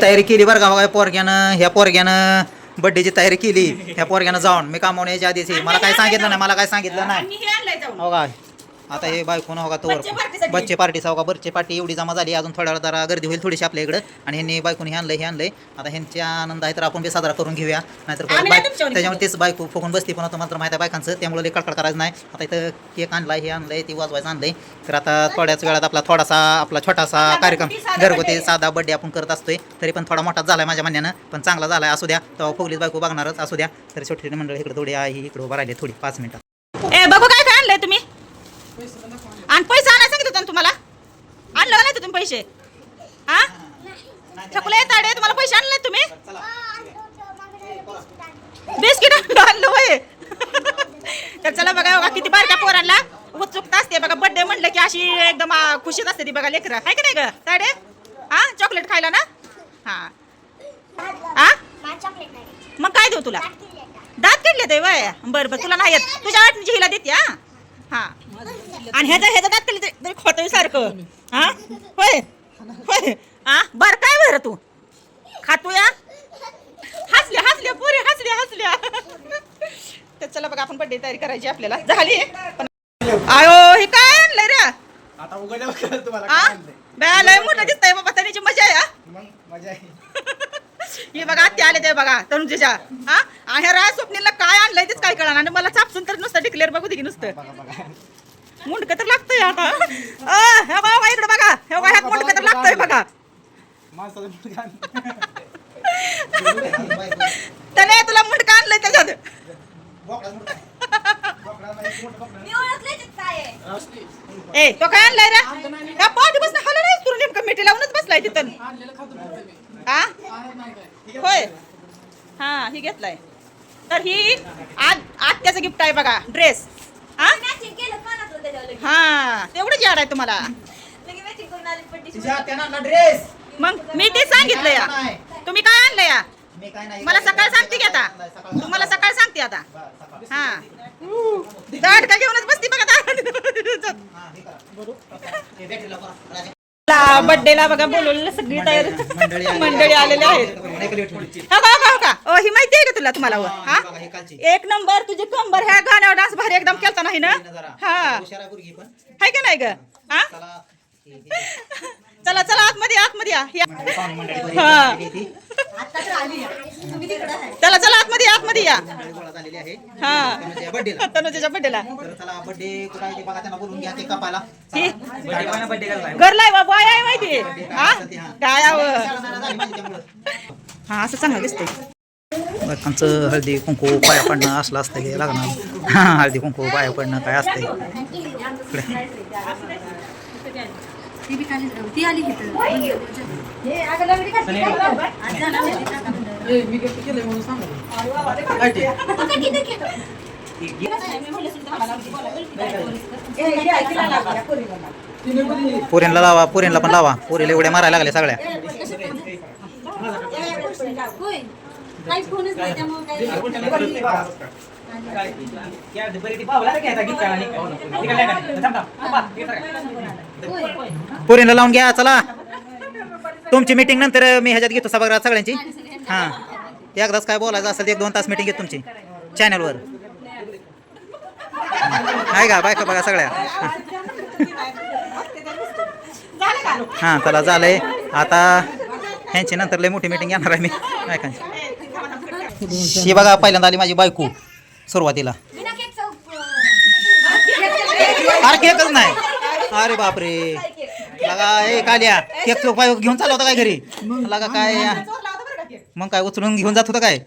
तयारी केली बरं का पोरग्यानं ह्या पोरग्यानं बड्डेची तयारी केली. ह्या पोरग्यानं जाऊन मी कामावून यायच्या आधीच मला काय सांगितलं नाही मला काय सांगितलं नाही. हे आणलंय जाऊन. हो का? आता हे बायकून हो का तोवर? बच्चे पार्टी हो का बच्चे पार्टी एवढी जमा झाली अजून थोड्या वेळा जरा गर्दी होईल थोडीशी आपल्या इकडं. आणि ह्यांनी बायकून हे आणलंय हे आणलंय. आता ह्यांच्या आनंद आहे तर आपण बी साजरा करून घेऊया. नाहीतर त्याच्यामुळे तेच बायको फुकून बसती पण आता मात्र माहिती आहे बायकांचं. त्यामुळे लई कडकड करायचं नाही. आता इथं केक आणलाय हे आणलंय ते वाजवायचं आणलंय. तर आता थोड्याच वेळात आपला थोडासा आपला छोटासा कार्यक्रम घरगुती. साधा बड्डे आपण करत असतोय. तरी पण थोडा मोठाच झालाय माझ्या म्हणण्यानं. पण चांगला झालाय असू द्या. तेव्हा फुगलीच बायको बघणारच असू द्या. तर छोटी मंडळ इकडे थोडी आहे इकडे उभं राहिले थोडी पाच मिनिटं. ए बाबू काय काय आणलंय तुम्ही? आणि पैसे आणायला सांगितलं होतं ना तुम्हाला? आणलं नाही तुम्ही पैसे. हा? थकले ताडे तुम्हाला पैसे आणले तुम्ही? बिस्किट आणलं होय. तर चला बघा बघा किती बारक्या पोरांना उत्सुकता असते. बघा बर्थडे म्हणलं की अशी एकदम खुशीत असते ती बघा लेकरं. आहे का नाही ग? ताडे? हा? चॉकलेट खायला ना? हा. हा मग काय देऊ तुला? दात किडले ते वय. बरं बरं तुला नाही येत. तुझ्या वाटणीची हिला देते हा. हा. आणि ह्याचा ह्याचा दात किडले तरी खोटं सारखं. हा? होय. होय. हा बरं काय बरं तू? खातो या हसल्या हसल्या पुरे हसल्या हसल्या. तर चला बघा आपण बड्डे तयारी करायची आपल्याला. झाली? पण आयो हे काय आणलंय रे? आता कळलं तुम्हाला हा काय आणलंय. बॅ लय मोठं दिसतंय बाबा त्याची मजा आहे हा मग मजा आहे. हे बघा ते आले ते बघा तनुजेच्या. हा? आणि ह्या राय स्वप्नीला काय आणलंय तेच काय कळणार आणि मला चापसून तर नुसतं डिक्लेअर बघू दे की नुसतं. बघा बघा. मुंडक तर लागतंय आता. अ, हे बघा इकडे बघा. हे बघा ह्यात मुंडक तर लागतंय बघा. माणसाचं मुलगा त्याने तुला मुंडक आणलंय त्याच्यात. ए तो काय आणलाय रे? त्या पाठी बसणं हल्ला नाही तुला नेमकं मिठी लावूनच बसलाय तिथं. हा होय. हा ही घेतलाय. तर ही आज आत्याचं गिफ्ट आहे बघा ड्रेस हा? हा तेवढंच याड आहे तुम्हाला. ड्रेस मग मी ते सांगितलं या. तुम्ही काय आणलं या? मी काय नाही. मला सकाळ सांगते की आता. तुम्हाला सकाळ सांगते आता. हा. दाट का घेऊनच बसती बघा बर्थडेला बघा बोलवलेलं सगळी तयार. मंडळी आलेले आहेत. हा का का का? ओ, ही माहिती आहे का तुला तुम्हाला? हा एक नंबर तुझे कंबर ह्या गाण्यावर डान्स भारी एकदम केलता नाही ना हा. हाय का नाही ग? हा. चला चला आतमध्ये आतमध्ये या. या. हा. चला चला आतमध्ये या, आतमध्ये या. हा. तनुजाच्या बर्थडेला तर चला बर्थडे कुठं आहे ते बघा त्यांना बोलून घ्या ते कापायला ही. घरलाय बाबा आहे. माहिती हा? हा असं चांगलं दिसतंय. बायकांचं हळदी कुंकू पाया पडणं असलं असतं हे लागणार. हा, हळदी कुंकू पाया पडणं काय असतंय. इकडे ती बी खाली ती आली इथं पोरींला लावा पोरींला पण लावा पोरीला एवढ्या मारायला लागल्या सगळ्या होय नाही पोरींला लावून घ्या चला. तुमची मीटिंग नंतर मी ह्याच्यात घेतो सभागृहात सगळ्यांची. हां. एकदाच काय बोलायचं असेल एक दोन तास मीटिंग घेतो तुमची. चॅनलवर आहे का? बायका बघा सगळ्या? हां चला झालंय. आता ह्यांची नंतर लय मोठी मीटिंग घेणार आहे मी. बायकांची ही बघा पहिल्यांदा आली माझी बायको सुरुवातीला. अरे केकच नाही. अरे बापरे. लगा ए काल्या केक तो काय घेऊन चालला होता काय घरी? लगा काय मग काय उचलून घेऊन जात होता काय?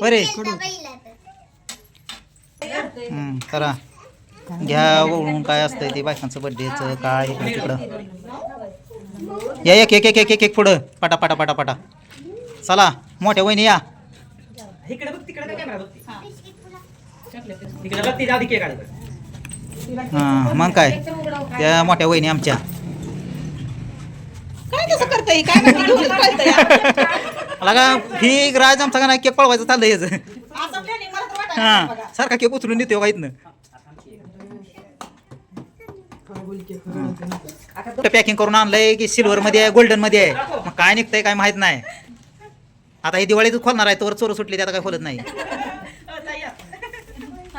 बरे. हम्म, करा. घ्या ओळून काय असतंय ते बायकांचं बर्थडेचं काय इकडं तिकडं. या एक एक एक एक एक एक पुढं. पाटा पाटा पाटा पाटा. चला मोठ्या वहिनी या. हां मग काय? त्या मोठ्या वहिनी आमच्या. काय काय माहिती घेऊन कळतंय लगा ही राज आमचा का नाही? केक पळवायचं चाललंय याचं. असं planning मला तर वाटायला हा बघा. सारखा केक उचलून देतो का इथनं. पॅकिंग करून आणलंय की सिल्वर मध्ये आहे गोल्डनमध्ये आहे. मग काय निघतंय काय माहीत नाही. आता ही दिवाळीत खोलणार आहे तोवर चोर सुटली आता काय खोलत नाही.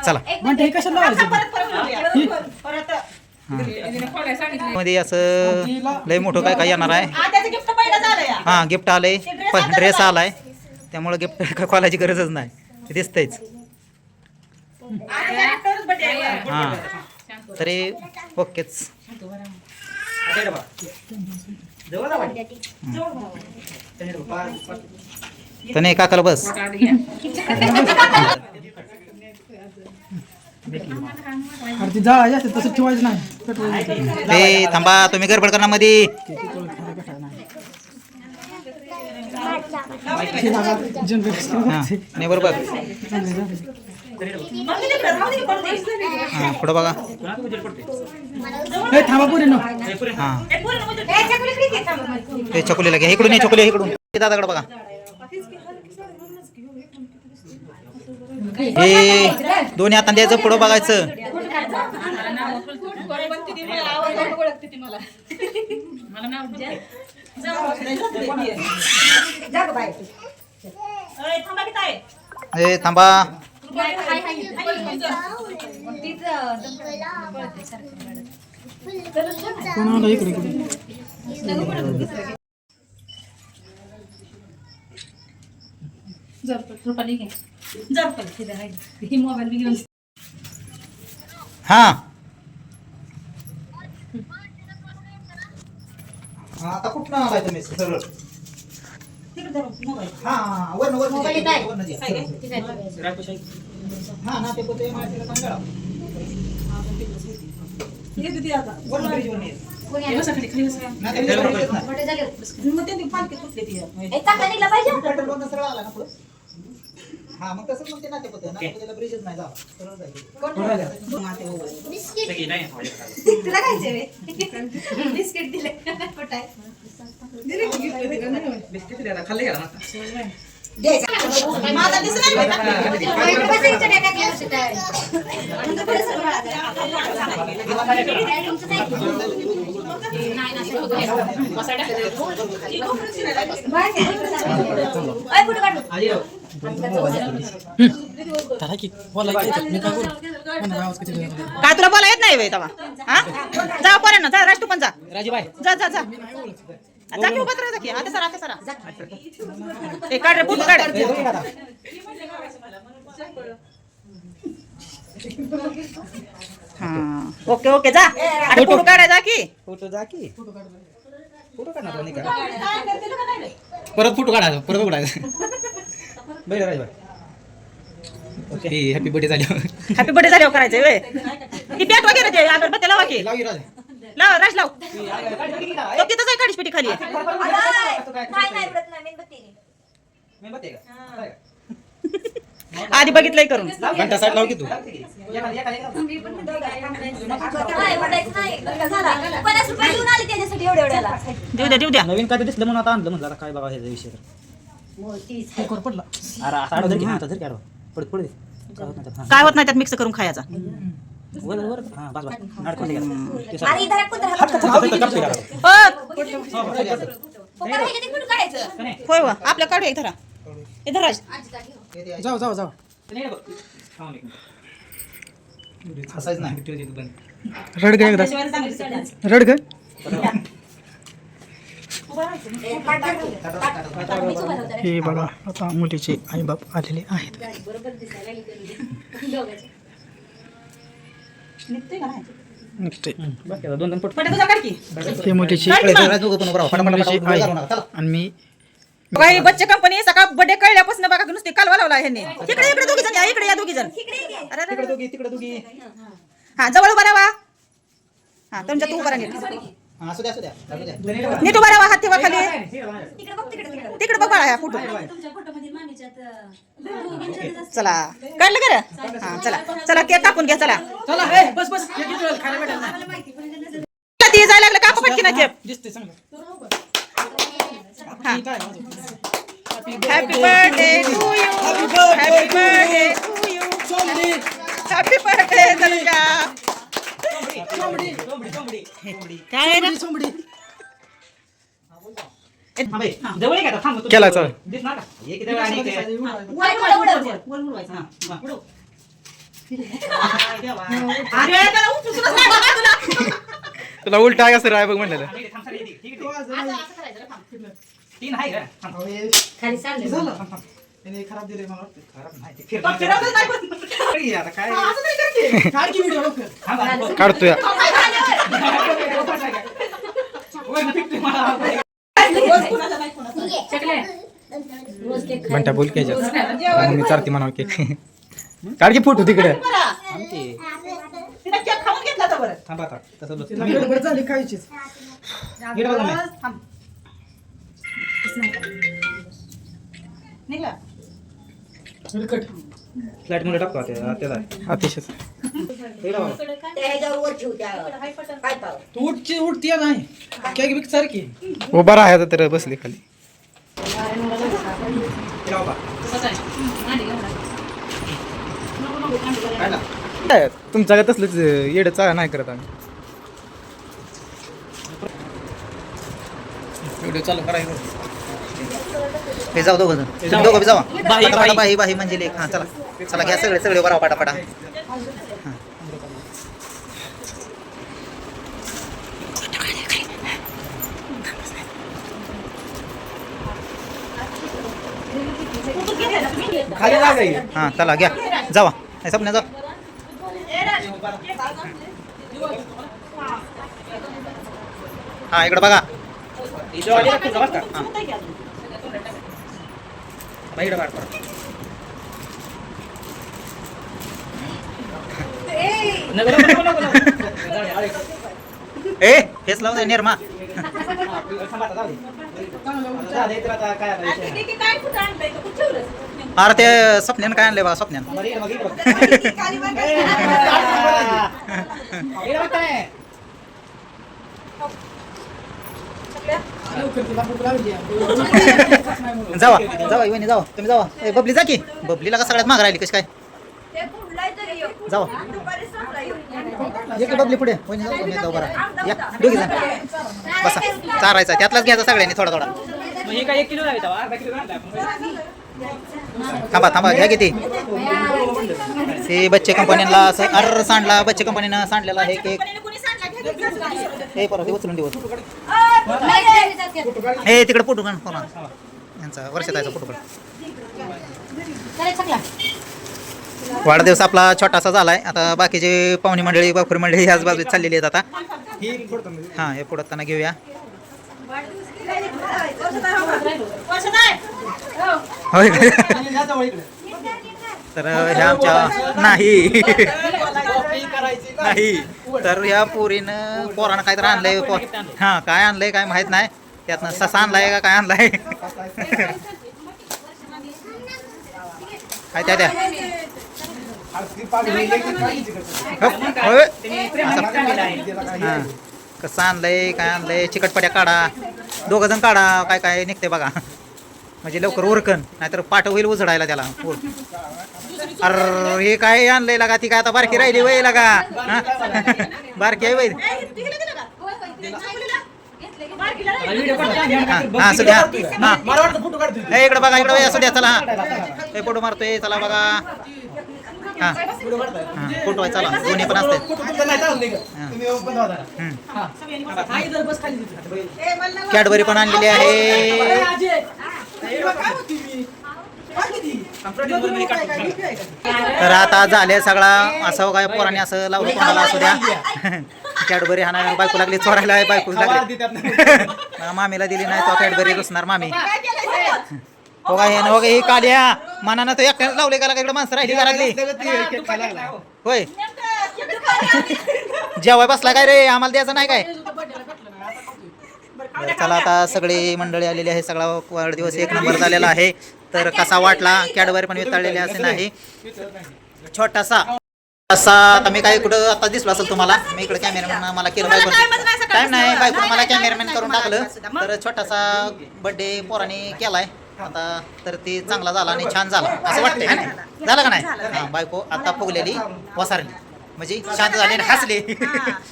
चला. म्हणते हे कशाला मध्ये असं लय मोठं काय काय येणार आहे? हा गिफ्ट आलंय. ड्रेस. आलाय. त्यामुळे गिफ्ट खोलायची गरजच नाही. ते दिसतंयच. हा. तरी ओकेच. तर नाही काकाला बस. अरे ती जाळायची असते तसं ठेवायचं नाही. पेट्रोल ते थांबा तुम्ही गडबड करणार मध्ये नाही बरोबर. हा पुढं बघा. थांबा पुढे ना. हा. चकुली. ते चकुलीला घ्या. इकडून ये चकुली इकडून. दादाकडे बघा. हे दोन्ही हाताने द्यायचं पुढं बघायचं. ए, थांबा. की ताई. ए हा आता कुठं आलाय तुम्ही? सरळ. हा वरनं वरनं मोबाईल. हा ना ते पोते माहितीला सांगा. मग ते. पालखी सरळ आला ना पुढं. हा मग तसंच मग ते नाते ब्रिजच नाही सरळ जायचं. तुला? बिस्किट दिले? माझा दिसला? वाईट बसायचं काय तुला बोला येत नाही वे तवा हा? जा पोरांना जा राष्ट्र पण जा. राजीबाई. जा जा जा. जा की उभा राहा की. आता सरा आता सरा. ए काढ रे फोटो काढ. हा. ओके ओके जा. अरे फोटो काढा जा की. फोटो जा की. फोटो काढणार नाही का परत फोटो काढायचा परत उघडायचा बैल राजबाई ओके हॅपी बर्थडे झाली. हॅपी बर्थडे झाल्यावर करायचंय वे ती पॅट वगैरे दे अगरबत्ती लावा की. लावी राज लाव राज लाव. तो तिथंच आहे काडीच पेटी खाली? आहे. नाही, नाही, व्रत नाही, मेणबत्ती. आधी बघितलंय करून. घंटा साईड लाव की तू. देऊ द्या देऊ द्या. नवीन काय दिसलं म्हणून आता आणलं म्हणलं काय बघा ह्याचा विषय तर कुकर पडला. अरे आता आडं धर की, हा, आता धर. पडत पडत काय होत नाही त्यात, हा. मिक्स करून खायचा. हा एक हो? होय व. आपल्या काढूया इथं राहा. इथं राज जाऊ जाऊ जाऊ. हसायच नाही रड ग एकदा रड ग हे बघा आता मुलीचे आई बाप आलेले आहेत निघते बघ की आता दोन दोन पट पटा तुझा काढ की हे मुलीची मुलीची आई आणि मी काही बच्चे कंपनी सकाळ बर्थडे कळल्यापासून बघा नुसते कालवा लावला ह्यांनी. इकडे इकडे दोघी जण या इकडे या दोघी जण. अरे, अरे, अरे. दोघी तिकडे दोघी. हा जवळ उभा राहा. हा तुमच्या तू उभा राहा नीट. असू द्या असू द्या. असू द्या. नीट उभा राहा हात ठेवा खाली. तिकडे बघ, तिकडे, तिकडे. तिकडे बघ बाळा ह्या फोटो. तुमच्या फोटोमध्ये चला. काढलं का हा चला. चला केक कापून घ्या चला. चला हे बस बस. हे किती वेळ खायला भेटेल ना ती जायला लागलं कापा पटकी ना केक. दिसते चांगलं. हा. काय happy birthday to you happy birthday to you happy birthday Tanuja काय आहे रे? थांब हे. जवळ ये का आता? थांब तू. केला चल. दिसणार का? ये किती वेळ आणि इथे. हा, हा. अरे, त्याला उचलून सुद्धा नाही बाबा तुला. तुला उलटा आहे असं राय बघ म्हणलेलं आणि इथे थांब, सर, इथे. ठीक आहे, ठीक आहे. तीन आहे का? थांब. खराब दिले मला वाटतं खराब नाही, ते तो फिरणार. फिरवतच नाही पण. ये आता काय हा, असं नाही करते. थांब, थांब, बघ. काढतोय वर पिकतोय मला. रोज कुणाला नाही कुणाला. म्हणता बोल की मी चालते म्हणा केक काढ की फोटो तिकडे बरं. थांब की. तिला केक खाऊन घेतला होता बरं. थांब आता. तसं बस. खायचीच. थांब. निघला. फ्लॅटमध्ये टाकतो आता, त्याला. अतिशय. तू उठची उठती नाही केक बिक सारखी उभा राहायचं तर बसली खाली. काय ना? काय, तसलंच येडं चाळ नाही करत आम्ही व्हिडिओ चालू करायचं हे जाऊ दोघं जण. दोघं बी जावा. बाही, पटा- पटा- बाही. बाही बाही म्हणजे लेख. हा चला. चला घ्या सगळे सगळे बरा पाटा पाटा. उचलून घे ना तुम्ही. खाली लागाय. हा चला घ्या. जावा. हे सपन्या जा. हा इकडे बघा. इथं वाली का? दे, अरे. ए! हेच लावून दे निर्मा थांब आता, जाऊ दे. जाऊ दे, तर जावा जावा वहिनी जावा तुम्ही जावा. ए बबली जा की. बबलीला का सगळ्यात माग राहिली कशी काय? जावा. ये की बबली पुढे. वहिनी जाऊ तुम्ही जाऊ बरं. या दोघी जण बसा. चारायचा त्यातलाच घ्यायचा सगळ्यांनी थोडा थोडा. मग हे काय एक किलो लावायचा, अर्धा किलो आणला आपण. थांबा थांबा घ्या किती ते. बच्चे कंपनीला असं अर्र सांडला बच्चे कंपनीनं सांडलेला आहे केक हे परत उचलून देऊ हे तिकडे फोटो काढ फोन यांचा वर्षात यायचा फोटो काढ. वाढदिवस आपला छोटासा झालाय. आता बाकीचे पाहुणे मंडळी बापुरी मंडळी ह्याच बाजूत चाललेली आहेत आता. हां हे पुढताना त्यांना घेऊया. होय. तर ह्या आमच्या नाही. नाही तर ह्या पोरीनं पोरानं काहीतरी आणलंय पो हां काय आणलंय काय माहीत नाही. त्यातनं ससा आणलाय का काय आणलाय? काय त्या त्या. हां. कसं आणलंय काय आणलंय? चिकटपट्या काढा. दोघं जण काढा. काय काय निघते बघा. म्हणजे लवकर उरकन नाहीतर पाठ होईल उजडायला त्याला. अरे हे काय आणलंय लागा? ती काय आता बारकी राहिली वय लागा? हा? बारकी आहे वय? हा. हा असू द्या हा. इकडं बघा इकडं वय असू द्या चला. हे फोटो मारतोय चला बघा. हा. हा फोटो आहे चला. दोन्ही पण असते ए, मला नाही कॅडबरी पण आणलेली आहे. तर आता झाले सगळा असं काय पोराने असं लावलं कोणाला असू द्या. कॅडबरी हाणायला बायको लागली चोरायला बायको लागली. मामीला दिली नाही तो कॅडबरी रुसणार मामी. काय ते? हो का हे न हो का ही काल्या. मनानं तर एकट्याने लावले का इकडे माणसं राहिली घरातली होय. नेमकं केक खायला. जेवाय बसला काय रे? आम्हाला द्यायचं नाही काय? चला आता सगळी मंडळी आलेली आहे. सगळा वाढदिवस एक नंबर झालेला आहे. तर कसा वाटला? कॅडबरी पण वितळलेली असे नाही छोटासा असा आता मी काय कुठं आता दिसलो असेल तुम्हाला? मी इकडे कॅमेरामॅन मला केलं सकाळपासून. टाइम नाही बायको मला कॅमेरामॅन करून टाकलं? तर छोटासा बर्थडे पोराने केलाय. आता तर ते चांगला झाला आणि छान झाला. असं वाटतंय है ना? झालं का नाही? हा बायको आता फुगलेली वसारली म्हणजे शांत झाले आणि हसले.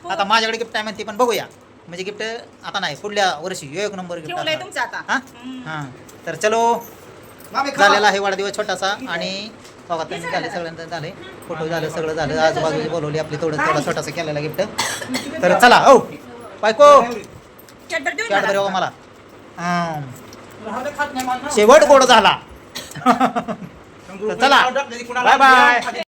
आता माझ्याकडे गिफ्ट आहे म्हणते पण बघूया. म्हणजे गिफ्ट आता नाही पुढल्या वर्षी. एक नंबर गिफ्ट ठेवलंय तुमचं आता. हा? हा. तर चलो. झालेला आहे वाढदिवस छोटासा आणि बघा तुम्ही झाले सगळ्यांचं झाले. फोटो झालं सगळं झालं. आजूबाजूची बोलवली आपली थोडं थोडा छोटासा केलेला गिफ्ट. तर चला हो बायको. कॅडबरी मला. बघा मला. शेवट गोड झाला. तर चला. Bye bye.